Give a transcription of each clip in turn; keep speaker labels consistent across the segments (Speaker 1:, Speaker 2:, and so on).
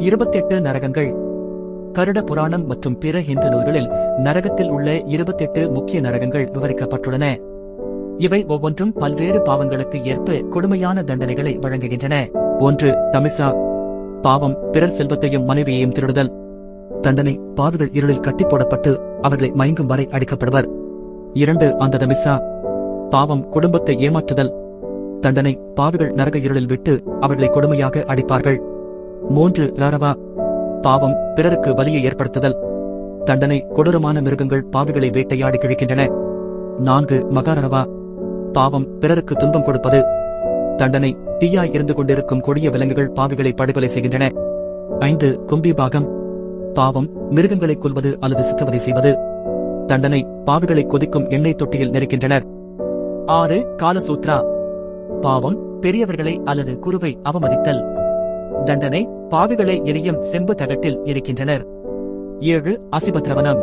Speaker 1: இருபத்தெட்டு நரகங்கள். கருட புராணம் மற்றும் பிற இந்து நூல்களில் நரகத்தில் உள்ள இருபத்தெட்டு முக்கிய நரகங்கள் விவரிக்கப்பட்டுள்ளன. இவை ஒவ்வொன்றும் பல்வேறு பாவங்களுக்கு ஏற்ப கொடுமையான தண்டனைகளை வழங்குகின்றன. ஒன்று தமிசா. பாவம் பிறர் செல்வத்தையும் மனைவியையும் திருடுதல். தண்டனை பாவிகள் இருளில் கட்டி போடப்பட்டு அவர்களை மயங்கும் வரை அடிக்கப்படுவர். இரண்டு அந்த தமிசா. பாவம் குடும்பத்தை ஏமாற்றுதல். தண்டனை பாவிகள் நரக இருளில் விட்டு அவர்களை கொடுமையாக அடிப்பார்கள். மூன்று லாரவா. பாவம் பிறருக்கு வலியை ஏற்படுத்துதல். தண்டனை கொடூரமான மிருகங்கள் பாவிகளை வேட்டையாடி கிழிக்கின்றன. நான்கு மகாரவா பாவம் பிறருக்கு துன்பம் கொடுப்பது. தண்டனை தீயாய் இருந்து கொண்டிருக்கும் கொடிய விலங்குகள் பாவிகளை படுகொலை செய்கின்றன. ஐந்து கும்பி பாகம். பாவம் மிருகங்களை கொல்வது அல்லது சித்திரவதை செய்வது. தண்டனை பாவிகளை கொதிக்கும் எண்ணெய் தொட்டியில் நெருக்கின்றனர். ஆறு காலசூத்ரா. பாவம் பெரியவர்களை அல்லது குருவை அவமதித்தல். தண்டனை பாவிகளை எரியும் செம்பு தகட்டில் இருக்கின்றனர். ஏழு அசிபத்ரவனம்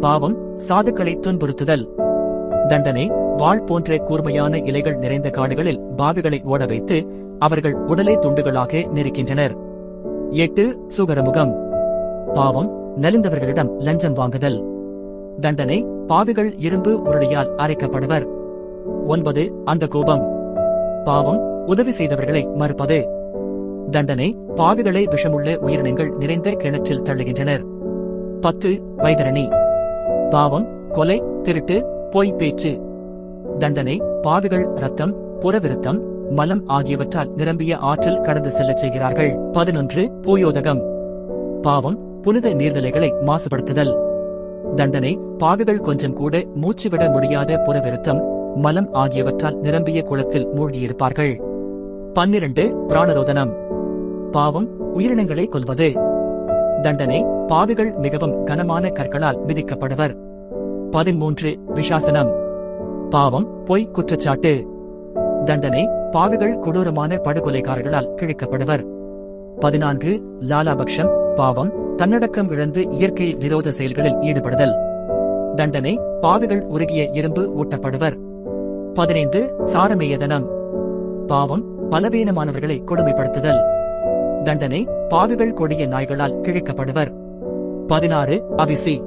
Speaker 1: பாவம் சாதுக்களை துன்புறுத்துதல். தண்டனை வாள் போன்ற கூர்மையான இலைகள் நிறைந்த காடுகளில் பாவிகளை ஓட வைத்து அவர்கள் உடலை துண்டுகளாக நெருக்கின்றனர். எட்டு சுகரமுகம். பாவம் நலிந்தவர்களிடம் லஞ்சம் வாங்குதல். தண்டனை பாவிகள் இரும்பு உருளையால் அரைக்கப்படுவர். ஒன்பது அந்த கோபம். பாவம் உதவி செய்தவர்களை மறுப்பது. தண்டனை பாவிகளை விஷமுள்ள உயிரினங்கள் நிறைந்த கிணற்றில் தள்ளுகின்றனர். பத்து வைதரணி. பாவம் கொலை திருட்டு பொய் பேச்சு. தண்டனை பாவிகள் ரத்தம் புறவிருத்தம் மலம் ஆகியவற்றால் நிரம்பிய ஆற்றல் கடந்து செல்லச் செய்கிறார்கள். பதினொன்று பூயோதகம். பாவம் புனித நீர்நிலைகளை மாசுபடுத்துதல். தண்டனை பாவிகள் கொஞ்சம் கூட மூச்சுவிட முடியாத புறவிருத்தம் மலம் ஆகியவற்றால் நிரம்பிய குளத்தில் மூழ்கியிருப்பார்கள். பன்னிரண்டு பிராணரோதனம். பாவம் உயிரினங்களை கொல்வது. தண்டனை பாவிகள் மிகவும் கனமான கற்களால் மிதிக்கப்படுவர். பதிமூன்று விசாசனம். பாவம் பொய் குற்றச்சாட்டு. தண்டனை பாவிகள் கொடூரமான படுகொலைக்காரர்களால் கிழிக்கப்படுவர். பதினான்கு லாலாபக்ஷம் பாவம் தன்னடக்கம் இழந்து இயற்கை விரோத செயல்களில் ஈடுபடுதல். தண்டனை பாவிகள் உருகிய இரும்பு ஊட்டப்படுவர். பதினைந்து சாரமேயதனம் பாவம் பலவீனமானவர்களை கொடுமைப்படுத்துதல். தண்டனை பாவிகள் கொடிய நாய்களால் கிழிக்கப்படுவர். பதினாறு அவிசி.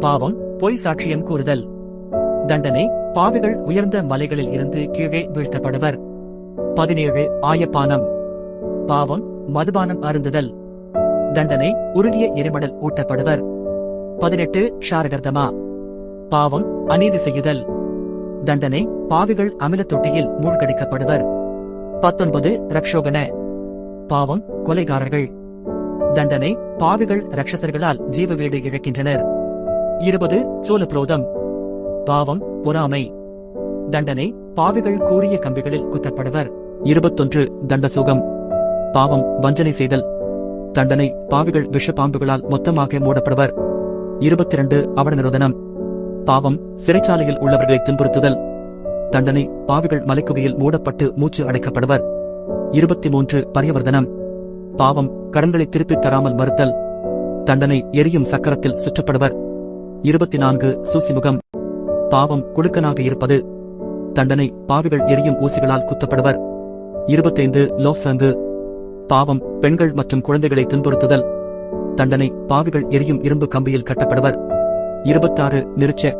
Speaker 1: பாவம் பொய் சாட்சியம் கூறுதல். தண்டனை பாவிகள் உயர்ந்த மலைகளில் இருந்து கீழே வீழ்த்தப்படுவர். பதினேழு ஆயப்பானம். பாவம் மதுபானம் அருந்துதல். தண்டனை உருகிய எரிமடல் ஊட்டப்படுவர். பதினெட்டு ஷாரகர்தமா பாவம் அநீதி செய்யுதல். தண்டனை பாவிகள் அமிலத் தொட்டியில் மூழ்கடிக்கப்படுவர். பத்தொன்பது ரக்ஷோகன. பாவம் கொலைகாரர்கள். தண்டனை பாவிகள் ரக்ஷசர்களால் ஜீவ வீடு இழக்கின்றனர். இருபது சோலப்ரோதம் பாவம் பொறாமை. தண்டனை பாவிகள் கூறிய கம்பிகளில் குத்தப்படுவர். இருபத்தொன்று தண்டசுகம். பாவம் வஞ்சனை செய்தல். தண்டனை பாவிகள் விஷ பாம்புகளால் மொத்தமாக மூடப்படுவர். இருபத்திரண்டு அவட நிரோதனம் பாவம் சிறைச்சாலையில் உள்ளவர்களை துன்புறுத்துதல். தண்டனை பாவிகள் மலைக்குகையில் மூடப்பட்டு மூச்சு அடைக்கப்படுவர். இருபத்தி மூன்று பரியவர்தனம். பாவம் கடன்களை திருப்பித் தராமல் மறுத்தல். தண்டனை எரியும் சக்கரத்தில் சுற்றப்படுவர். இருபத்தி நான்கு சூசிமுகம். பாவம் குடுக்கனாக இருப்பது. தண்டனை பாவிகள் எரியும் ஊசிகளால் குத்தப்படுவர். இருபத்தைந்து லோசங்கு. பாவம் பெண்கள் மற்றும் குழந்தைகளை துன்புறுத்துதல். தண்டனை பாவிகள் எரியும் இரும்பு கம்பியில் கட்டப்படுவர். இருபத்தாறு நிருச்ச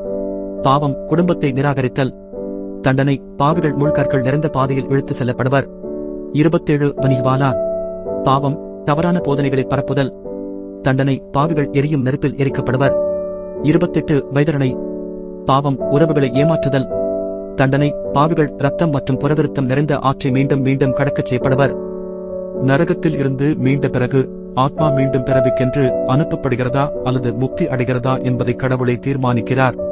Speaker 1: பாவம் குடும்பத்தை நிராகரித்தல். தண்டனை பாவிகள் முள்கற்கள் நிறைந்த பாதையில் இழுத்து செல்லப்படுவர். இருபத்தேழு வணிவாலா பாவம் தவறான போதனைகளை பரப்புதல். தண்டனை பாவிகள் எரியும் நெருப்பில் எரிக்கப்படுவர். இருபத்தெட்டு வைதரணை. பாவம் உறவுகளை ஏமாற்றுதல். தண்டனை பாவிகள் ரத்தம் மற்றும் புறவிருத்தம் நிறைந்த ஆற்றை மீண்டும் மீண்டும் கடக்கச் செய்யப்படுவர். நரகத்தில் இருந்து மீண்ட பிறகு ஆத்மா மீண்டும் பிறவிக்கென்று அனுப்பப்படுகிறதா அல்லது முக்தி அடைகிறதா என்பதை கடவுளை தீர்மானிக்கிறார்.